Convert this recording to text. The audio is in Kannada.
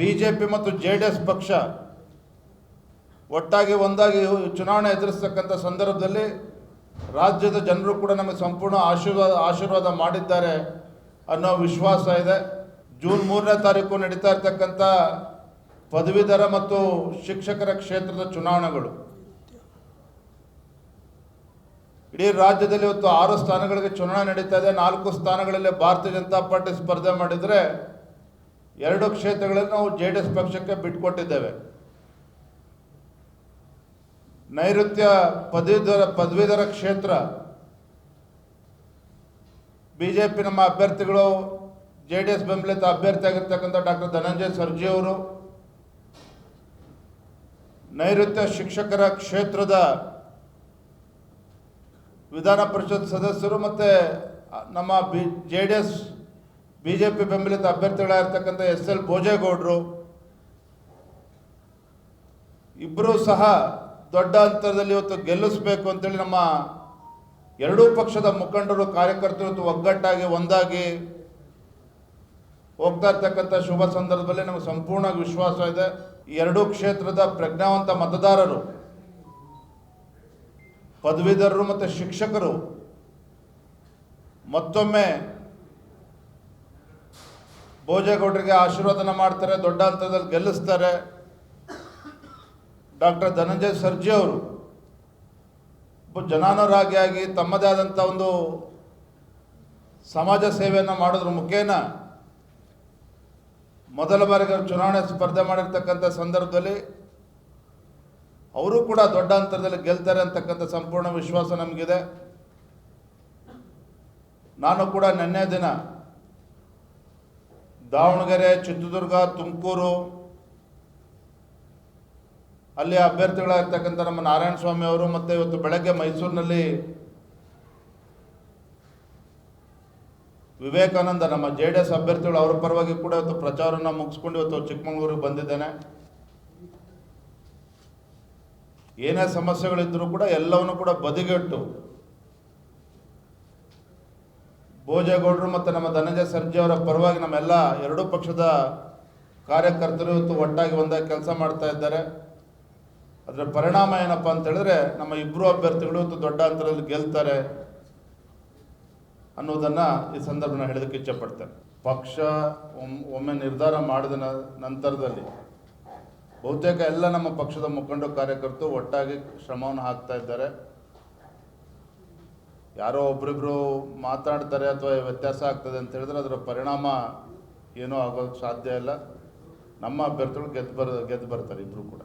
ಬಿ ಜೆ ಪಿ ಮತ್ತು ಜೆ ಡಿ ಎಸ್ ಪಕ್ಷ ಒಟ್ಟಾಗಿ ಒಂದಾಗಿ ಚುನಾವಣೆ ಎದುರಿಸ್ತಕ್ಕಂಥ ಸಂದರ್ಭದಲ್ಲಿ ರಾಜ್ಯದ ಜನರು ಕೂಡ ನಮಗೆ ಸಂಪೂರ್ಣ ಆಶೀರ್ವಾದ ಆಶೀರ್ವಾದ ಮಾಡಿದ್ದಾರೆ ಅನ್ನೋ ವಿಶ್ವಾಸ ಇದೆ. ಜೂನ್ ಮೂರನೇ ತಾರೀಕು ನಡೀತಾ ಇರ್ತಕ್ಕಂಥ ಪದವೀಧರ ಮತ್ತು ಶಿಕ್ಷಕರ ಕ್ಷೇತ್ರದ ಚುನಾವಣೆಗಳು. ಇಡೀ ರಾಜ್ಯದಲ್ಲಿ ಇವತ್ತು ಆರು ಸ್ಥಾನಗಳಿಗೆ ಚುನಾವಣೆ ನಡೀತಾ ಇದೆ. ನಾಲ್ಕು ಸ್ಥಾನಗಳಲ್ಲಿ ಭಾರತೀಯ ಜನತಾ ಪಾರ್ಟಿ ಸ್ಪರ್ಧೆ ಮಾಡಿದರೆ ಎರಡು ಕ್ಷೇತ್ರಗಳನ್ನು ನಾವು ಜೆ ಡಿ ಎಸ್ ಪಕ್ಷಕ್ಕೆ ಬಿಟ್ಕೊಟ್ಟಿದ್ದೇವೆ. ನೈಋತ್ಯ ಪದವೀಧರ ಪದವೀಧರ ಕ್ಷೇತ್ರ, ಬಿಜೆಪಿ ನಮ್ಮ ಅಭ್ಯರ್ಥಿಗಳು ಜೆ ಡಿ ಎಸ್ ಬೆಂಬಲಿತ ಅಭ್ಯರ್ಥಿ ಆಗಿರ್ತಕ್ಕಂಥ ಡಾಕ್ಟರ್ ಧನಂಜಯ ಸರ್ಜಿ ಅವರು, ನೈಋತ್ಯ ಶಿಕ್ಷಕರ ಕ್ಷೇತ್ರದ ವಿಧಾನ ಪರಿಷತ್ ಸದಸ್ಯರು ಮತ್ತು ನಮ್ಮ B J D S B J P ಬೆಂಬಲಿತ ಅಭ್ಯರ್ಥಿಗಳಾಗಿರ್ತಕ್ಕಂಥ ಎಸ್ ಎಲ್ ಭೋಜೇಗೌಡರು ಇಬ್ಬರೂ ಸಹ ದೊಡ್ಡ ಅಂತರದಲ್ಲಿ ಇವತ್ತು ಗೆಲ್ಲಿಸಬೇಕು ಅಂತೇಳಿ ನಮ್ಮ ಎರಡೂ ಪಕ್ಷದ ಮುಖಂಡರು, ಕಾರ್ಯಕರ್ತರು ಒಗ್ಗಟ್ಟಾಗಿ, ಒಂದಾಗಿ ಹೋಗ್ತಾ ಇರ್ತಕ್ಕಂಥ ಶುಭ ಸಂದರ್ಭದಲ್ಲಿ ನಮಗೆ ಸಂಪೂರ್ಣ ವಿಶ್ವಾಸ ಇದೆ. ಈ ಎರಡೂ ಕ್ಷೇತ್ರದ ಪ್ರಜ್ಞಾವಂತ ಮತದಾರರು, ಪದವೀಧರರು ಮತ್ತು ಶಿಕ್ಷಕರು ಮತ್ತೊಮ್ಮೆ ಭೋಜೇಗೌಡರಿಗೆ ಆಶೀರ್ವಾದನ ಮಾಡ್ತಾರೆ, ದೊಡ್ಡ ಹಂತದಲ್ಲಿ ಗೆಲ್ಲಿಸ್ತಾರೆ. ಡಾಕ್ಟರ್ ಧನಂಜಯ ಸರ್ಜಿ ಅವರು ಜನಾನುರಾಗಿಯಾಗಿ ತಮ್ಮದೇ ಆದಂಥ ಒಂದು ಸಮಾಜ ಸೇವೆಯನ್ನು ಮಾಡೋದ್ರ. ಮುಖೇನ ಮೊದಲ ಬಾರಿಗೆ ಅವರು ಚುನಾವಣೆ ಸ್ಪರ್ಧೆ ಮಾಡಿರ್ತಕ್ಕಂಥ ಸಂದರ್ಭದಲ್ಲಿ ಅವರು ಕೂಡ ದೊಡ್ಡ ಅಂತರದಲ್ಲಿ ಗೆಲ್ತಾರೆ ಅಂತಕ್ಕಂಥ ಸಂಪೂರ್ಣ ವಿಶ್ವಾಸ ನಮಗಿದೆ. ನಾನು ಕೂಡ ನಿನ್ನೆ ದಿನ ದಾವಣಗೆರೆ, ಚಿತ್ರದುರ್ಗ, ತುಮಕೂರು. ಅಲ್ಲಿ ಅಭ್ಯರ್ಥಿಗಳಾಗಿರ್ತಕ್ಕಂಥ ನಮ್ಮ ನಾರಾಯಣ ಸ್ವಾಮಿ ಅವರು ಮತ್ತು ಇವತ್ತು ಬೆಳಗ್ಗೆ ಮೈಸೂರಿನಲ್ಲಿ ವಿವೇಕಾನಂದ, ನಮ್ಮ ಜೆ ಡಿ ಎಸ್ ಅಭ್ಯರ್ಥಿಗಳು ಅವರ ಪರವಾಗಿ ಕೂಡ ಇವತ್ತು ಪ್ರಚಾರನ ಮುಗಿಸ್ಕೊಂಡು ಇವತ್ತು ಚಿಕ್ಕಮಗಳೂರಿಗೆ ಬಂದಿದ್ದೇನೆ. ಏನೇ ಸಮಸ್ಯೆಗಳಿದ್ದರೂ ಕೂಡ ಎಲ್ಲವನ್ನು ಕೂಡ ಬದಿಗಿಟ್ಟು ಭೋಜೇಗೌಡರು ಮತ್ತು ನಮ್ಮ ಧನಂಜಯ ಸರ್ಜಿ ಅವರ ಪರವಾಗಿ ನಮ್ಮೆಲ್ಲ ಎರಡೂ ಪಕ್ಷದ ಕಾರ್ಯಕರ್ತರು ಇವತ್ತು ಒಟ್ಟಾಗಿ ಒಂದಾಗಿ ಕೆಲಸ ಮಾಡ್ತಾ ಇದ್ದಾರೆ. ಅದರ ಪರಿಣಾಮ ಏನಪ್ಪ ಅಂತ ಹೇಳಿದ್ರೆ ನಮ್ಮ ಇಬ್ಬರು ಅಭ್ಯರ್ಥಿಗಳು ಇವತ್ತು ದೊಡ್ಡ ಅಂತರದಲ್ಲಿ ಗೆಲ್ತಾರೆ ಅನ್ನೋದನ್ನು ಈ ಸಂದರ್ಭನ ಹೇಳೋದಕ್ಕೆ ಇಚ್ಛಪಡ್ತೇನೆ ಪಕ್ಷ ಒಮ್- ಒಮ್ಮೆ ನಿರ್ಧಾರ ಮಾಡಿದ ನಂತರದಲ್ಲಿ ಬಹುತೇಕ ಎಲ್ಲ ನಮ್ಮ ಪಕ್ಷದ ಮುಖಂಡ ಕಾರ್ಯಕರ್ತರು ಒಟ್ಟಾಗಿ ಶ್ರಮವನ್ನು ಹಾಕ್ತಾ ಇದ್ದಾರೆ. ಯಾರೋ ಒಬ್ರಿಬ್ರು ಮಾತಾಡ್ತಾರೆ ಅಥವಾ ವ್ಯತ್ಯಾಸ ಆಗ್ತದೆ ಅಂತ ಹೇಳಿದ್ರೆ ಅದರ ಪರಿಣಾಮ ಏನೂ ಆಗೋಕ್ಕೆ ಸಾಧ್ಯ ಇಲ್ಲ. ನಮ್ಮ ಅಭ್ಯರ್ಥಿಗಳು ಗೆದ್ದು ಬರ್, ಗೆದ್ದು ಬರ್ತಾರೆ ಇಬ್ಬರು ಕೂಡ.